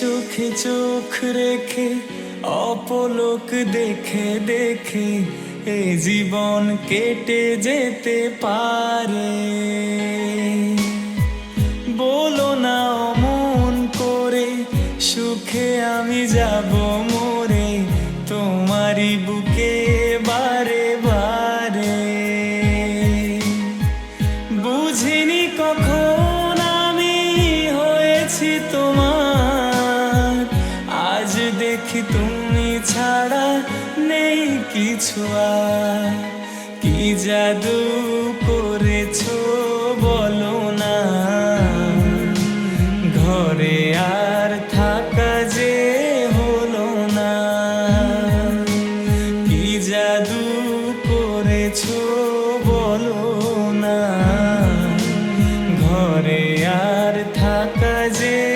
চোখে চোখ রেখে, অপলোক দেখে দেখে এ জীবন কেটে যেতে পারে। বলো না মন করে, সুখে আমি যাব মোরে, তোমারই বুকে বারে বারে। বুঝিনি কখন আমি হয়েছি তোমার দেখি তুমি ছাড়া নেই কিছু আর। কি জাদু করেছ বলো না। ঘরে আর থাকা যে হলো না। কি জাদু করেছ বলো